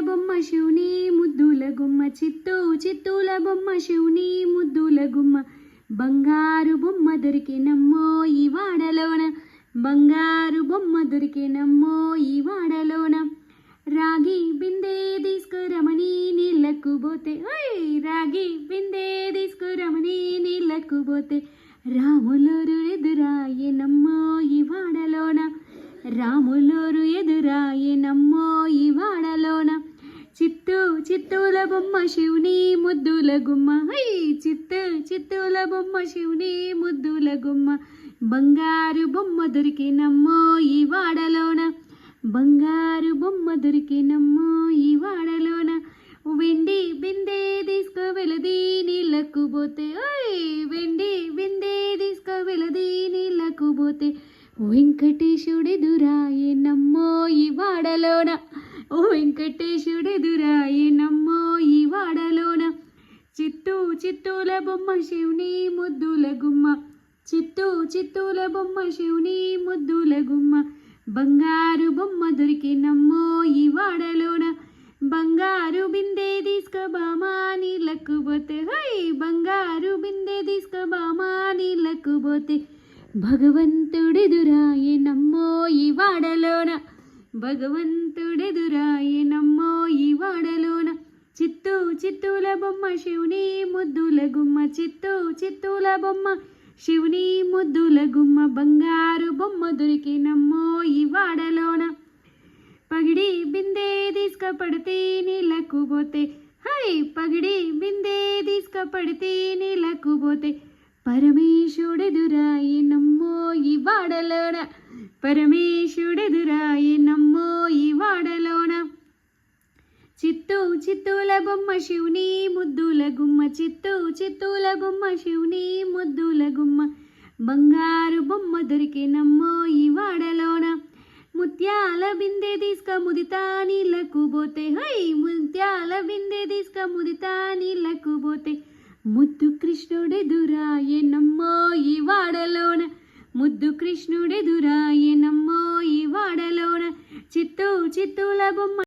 బొమ్మ శివుని ముద్దుల గుమ్మ చిత్తూ చిత్తూల బొమ్మ శివుని ముద్దుల గుమ్మ. బంగారు బొమ్మ దొరికినమ్మో ఈ వాడలోన. బంగారు బొమ్మ దొరికినమ్మో ఈ వాడలోన. రాగి బిందే తీసుకురమని నీళ్ళకు పోతే. ఓయ్! రాగి బిందే తీసుకురమని నీళ్ళకు పోతే. రాములూరు ఎదురాయనమ్మో ఈ వాడలోన. రాములూరు చిత్తూల బొమ్మ శివుని ముద్దుల గుమ్మ. హై చిత్తూ చిత్తూల బొమ్మ శివుని ముద్దుల గుమ్మ. బంగారు బొమ్మ దొరికినమ్మో ఈ వాడలోన. బంగారు బొమ్మ దొరికినమ్మో ఈ వాడలోన. వెండి బిందే తీసుకో వెలది నీళ్ళకు పోతే. ఓయ్ వెండి బిందే తీసుకో వెలది నీళ్ళకు పోతే. వెంకటేశుడెదురాయే నమ్మో ఈ వాడలోన. ఓ వెంకటేశుడెదురాయే చిత్తూల బొమ్మ శివుని ముద్దుల గుమ్మ. చిత్తూ చిత్తూల బొమ్మ శివుని ముద్దుల గుమ్మ. బంగారు బొమ్మ దొరికినమ్మో ఈ వాడలోన. బంగారు బిందే తీసుకోబామా నీళ్ళకు పోతే. హై బంగారు బిందే తీసుకోబామా నీళ్ళకు పోతే. భగవంతుడెదురాయే నమ్మో ఈ వాడలోన. భగవంతుడెదురాయే నమ్మో ఈ వాడలోన. చిత్తూ చిత్తూల బొమ్మ శివుని ముద్దుల గుమ్మ. చిత్తూ చిత్తూల బొమ్మ శివుని ముద్దుల గుమ్మ. బంగారు బొమ్మ దొరికినమ్మో ఈ వాడలోన. పగిడి బిందే తీసుకపడితే నీళ్ళకు పోతే. హై పగిడి బిందే తీసుకపడితే నీళ్ళకు పోతే. పరమేశుడెదురాయి నమ్మో ఈ వాడలోన. పరమేశుడెదురాయి చిత్తూల బొమ్మ శివుని ముద్దుల గుమ్మ చిత్తూ చిత్తూల బొమ్మ శివుని ముద్దుల గుమ్మ. బంగారు బొమ్మ దొరికినమ్మో ఈ వాడలోన. ముత్యాల బిందె తీసుక ముదితా నీళ్ళకు పోతే. హై ముత్యాల బిందె తీసుక ముదితా నీళ్ళకు పోతే. ముద్దు కృష్ణుడెదురాయే నమ్మో ఈ వాడలోన. ముద్దు కృష్ణుడెదురాయే నమ్మో ఈ వాడలోన. చిత్తూ చిత్తూల బొమ్మ